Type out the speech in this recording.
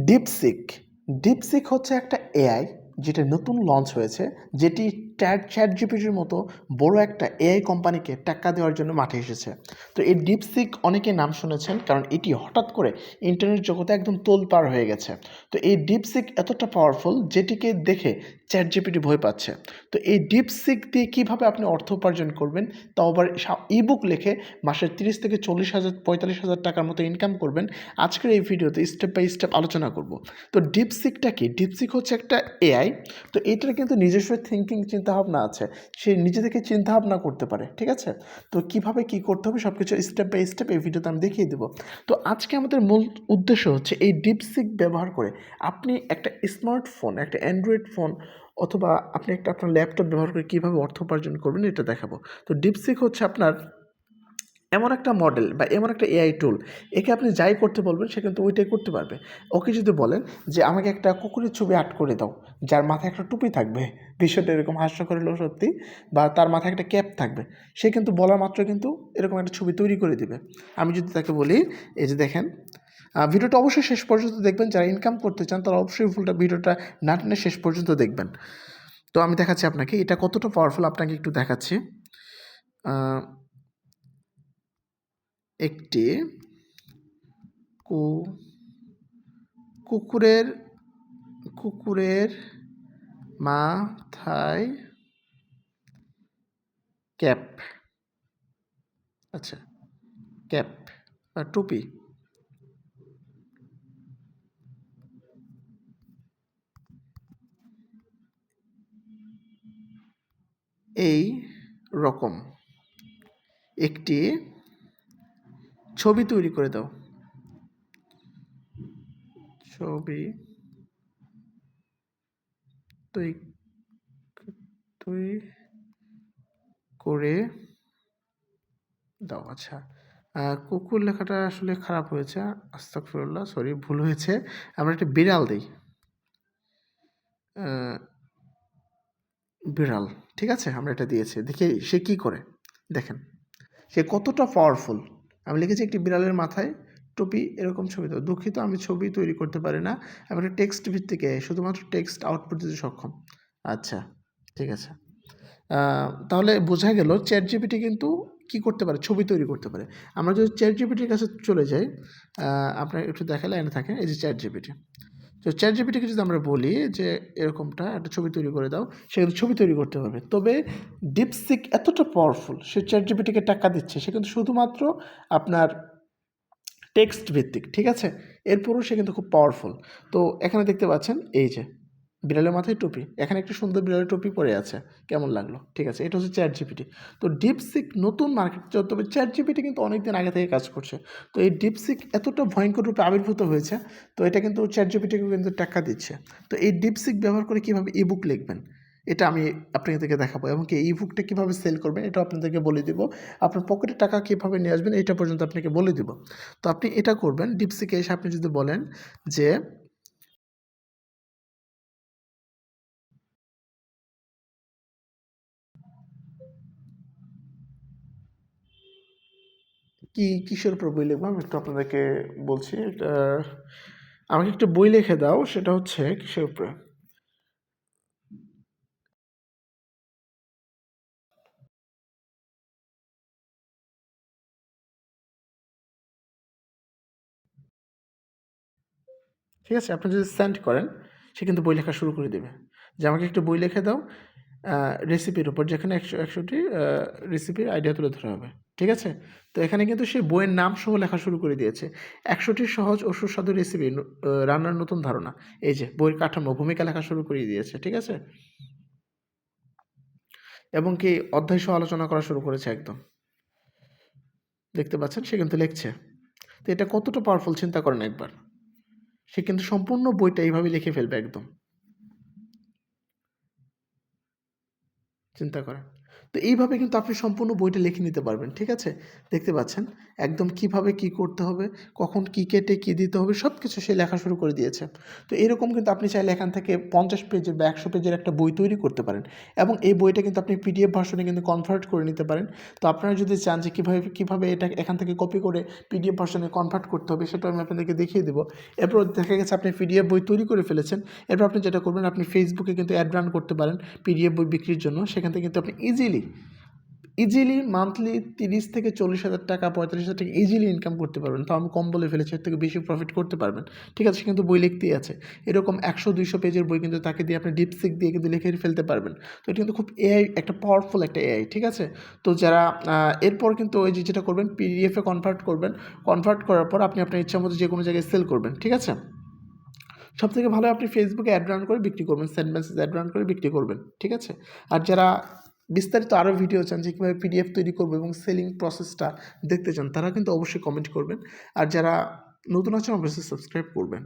DeepSeek DeepSeek হচ্ছে একটা AI যেটা নতুন লঞ্চ হয়েছে, যেটি চ্যাট চ্যাট জিপিটির মতো বড় একটা এআই কোম্পানিকে টাকা দেওয়ার জন্য মাঠে এসেছে। তো এই ডিপসিক অনেকে নাম শুনেছেন, কারণ এটি হঠাৎ করে ইন্টারনেট জগতে একদম তোলপাড় হয়ে গেছে। তো এই ডিপসিক এতটা পাওয়ারফুল যেটিকে দেখে চ্যাট জিপিটি ভয় পাচ্ছে। তো এই ডিপসিক দিয়ে কীভাবে আপনি অর্থ উপার্জন করবেন, তাও আবার ইবুক লিখে মাসের তিরিশ থেকে চল্লিশ হাজার, পঁয়তাল্লিশ হাজার টাকার মতো ইনকাম করবেন। আজকের এই ভিডিওতে স্টেপ বাই স্টেপ আলোচনা করব। তো ডিপসিকটা কি? ডিপসিক হচ্ছে একটা এআই তো এটার কিন্তু নিজস্ব থিঙ্কিং চিন্তাভাবনা আছে। সে নিজে থেকে চিন্তাভাবনা করতে পারে, ঠিক আছে? তো কীভাবে কি করতে হবে সব কিছু স্টেপ বাই স্টেপ এই ভিডিওতে আমি দেখিয়ে দেবো। তো আজকে আমাদের মূল উদ্দেশ্য হচ্ছে এই ডিপসিক ব্যবহার করে আপনি একটা স্মার্টফোন একটা অ্যান্ড্রয়েড ফোন অথবা আপনি একটা আপনার ল্যাপটপ ব্যবহার করে কীভাবে অর্থ উপার্জন করবেন এটা দেখাবো। তো ডিপসিক হচ্ছে আপনার এমন একটা মডেল বা এমন একটা এআই টুল একে আপনি যাই করতে বলবেন, সে কিন্তু ওইটাই করতে পারবে। ওকে যদি বলেন যে, আমাকে একটা কুকুরের ছবি আর্ট করে দাও, যার মাথায় একটা টুপি থাকবে বিষয়টা এরকম হাস্যকর হলেও সত্যি, বা তার মাথায় একটা ক্যাপ থাকবে। সে কিন্তু বলার মাত্র কিন্তু এরকম একটা ছবি তৈরি করে দিবে। আমি যদি তাকে বলি, এই যে দেখেন ভিডিওটা অবশ্যই শেষ পর্যন্ত দেখবেন, যারা ইনকাম করতে চান, তারা অবশ্যই ফুলটা ভিডিওটা না টেনে শেষ পর্যন্ত দেখবেন। তো আমি দেখাচ্ছি আপনাকে, এটা কতটা পাওয়ারফুল আপনাকে একটু দেখাচ্ছি। একটি কু কুকুরের কুকুরের মাথায় ক্যাপ। আচ্ছা ক্যাপ বা টুপি। এই রকম। একটি ছবি তৈরি করে দাও। ছবি তুই করে দাও। আচ্ছা কুকুর লেখাটা আসলে খারাপ হয়েছে, আস্তাগফিরুল্লাহ সরি ভুল হয়েছে। আমরা একটা বিড়াল দিই। বিড়াল, ঠিক আছে? আমরা এটা দিয়েছি। দেখি সে কি করে? দেখেন, সে কতটা পাওয়ারফুল আমি লিখেছি একটি বিড়ালের মাথায় টুপি এরকম ছবি। তো দুঃখিত, আমি ছবি তৈরি করতে পারি না। আমি একটা টেক্সট ভিত্তিকে, শুধুমাত্র টেক্সট আউটপুট দিতে সক্ষম। আচ্ছা ঠিক আছে। তাহলে বোঝা গেল চ্যাট জিপিটি কিন্তু কি করতে পারে, ছবি তৈরি করতে পারে। আমরা যদি চ্যাট জিপিটির কাছে চলে যাই আপনার একটু দেখালে এনে থাকেন, এই যে চ্যাট জিপিটি তো চ্যাট জিপিটিকে যদি আমরা বলি যে এরকমটা একটা ছবি তৈরি করে দাও, সে কিন্তু ছবি তৈরি করতে পারবে। তবে ডিপসিক এতটা পাওয়ারফুল সে চ্যাট জিপিটিকে টাকা দিচ্ছে, সে কিন্তু শুধুমাত্র আপনার টেক্সট ভিত্তিক, ঠিক আছে? এরপরও সে কিন্তু খুব পাওয়ারফুল তো এখানে দেখতে পাচ্ছেন, এই যে বিড়ালের মাথায় টুপি। এখানে একটি সুন্দর বিড়ালের টুপি পরে আছে। কেমন লাগল? ঠিক আছে, এটা হচ্ছে চ্যাট জিপিটি তো ডিপসিক নতুন মার্কেট তবে চ্যাট জিপিটি কিন্তু অনেক দিন আগে থেকে কাজ করছে। তো এই ডিপসিক এতটা ভয়ঙ্কর রূপে আবির্ভূত হয়েছে, তো এটা কিন্তু চ্যাট জিপিটিকে কিন্তু টাকা দিচ্ছে। তো এই ডিপসিক ব্যবহার করে কীভাবে ইবুক লিখবেন? এটা আমি আপনাদেরকে দেখাবো। এবং কি এই বুকটা কীভাবে সেল করবেন এটা আপনাদেরকে বলে দিব। আপনার পকেটে টাকা কীভাবে নিয়ে আসবেন এটা পর্যন্ত আপনাকে বলে দিব। তো আপনি এটা করবেন। ডিপসিকে এসে আপনি যদি বলেন যে কি, কিসের উপর বই লিখব? আমি একটু আপনাদেরকে বলছি, এটা, আমাকে একটু বই লিখে দাও, সেটা হচ্ছে কিসের উপরে? ঠিক আছে, আপনি যদি সেন্ড করেন, সে কিন্তু বই লেখা শুরু করে দেবে। যে আমাকে একটু বই লিখে দাও রেসিপির উপর, যেখানে একশো, একশোটি রেসিপির আইডিয়া তুলে ধরা হবে, ঠিক আছে? তো এখানে কিন্তু সে বইয়ের নাম সহ লেখা শুরু করে দিয়েছে। একশোটি সহজ ও সুস্বাদু রেসিপি রান্নার নতুন ধারণা। এই যে, বইয়ের কাঠামো, ভূমিকা লেখা শুরু করে দিয়েছে, ঠিক আছে? এবং কি অধ্যায় সহ আলোচনা করা শুরু করেছে একদম। দেখতে পাচ্ছেন, সে কিন্তু লিখছে। তো এটা কতটা পাওয়ারফুল চিন্তা করেন একবার। সে কিন্তু সম্পূর্ণ বইটা এইভাবে লিখে ফেলবে একদম। চিন্তা করেন। তো এইভাবে কিন্তু আপনি সম্পূর্ণ বইটা লিখে নিতে পারবেন, ঠিক আছে? দেখতে পাচ্ছেন? একদম কীভাবে কি করতে হবে, কখন কি কেটে কী দিতে হবে সব কিছু সে লেখা শুরু করে দিয়েছে। তো এরকম কিন্তু আপনি চাইলে এখান থেকে পঞ্চাশ পেজের বা একশো পেজের একটা বই তৈরি করতে পারেন এবং এই বইটা কিন্তু আপনি পিডিএফ ভার্সনে কিন্তু কনভার্ট করে নিতে পারেন। তো আপনারা যদি চান যে কীভাবে কীভাবে এটা এখান থেকে কপি করে পিডিএফ ভার্সনে কনভার্ট করতে হবে, সেটা আমি আপনাদেরকে দেখিয়ে দেবো। এরপর দেখা গেছে আপনি পিডিএফ বই তৈরি করে ফেলেছেন। এরপর আপনি যেটা করবেন, আপনি ফেসবুকে কিন্তু অ্যাড রান করতে পারেন পিডিএফ বই বিক্রির জন্য। সেখান থেকে কিন্তু আপনি ইজিলি ইজিলি মান্থলি তিরিশ থেকে চল্লিশ হাজার টাকা, পঁয়তাল্লিশ হাজার টাকা ইজিলি ইনকাম করতে পারবেন। তাও আমি কম বলে ফেলেছি, এর থেকে বেশি প্রফিট করতে পারবেন। ঠিক আছে, সে কিন্তু বই লিখতেই আছে। এরকম একশো, দুইশো পেজের বই কিন্তু তাকে দিয়ে আপনি ডিপসিক দিয়ে কিন্তু লিখে ফেলতে পারবেন। তো এটা কিন্তু খুব এআই একটা পাওয়ারফুল একটা এআই ঠিক আছে? তো যারা এরপর কিন্তু ওই যে যেটা করবেন পিডিএফে কনভার্ট করবেন। কনভার্ট করার পর আপনি আপনার ইচ্ছা মতো যে কোনো জায়গায় সেল করবেন, ঠিক আছে? সব থেকে ভালো আপনি ফেসবুকে অ্যাড রান করে বিক্রি করবেন সেন্ট মেসেজ অ্যাড রান করে বিক্রি করবেন, ঠিক আছে? আর যারা বিস্তারিত আরও ভিডিও চান যে কীভাবে পিডিএফ তৈরি করব এবং সেলিং প্রসেসটা দেখতে চান, তারা কিন্তু অবশ্যই কমেন্ট করবেন। আর যারা নতুন আছেন, অবশ্যই সাবস্ক্রাইব করবেন।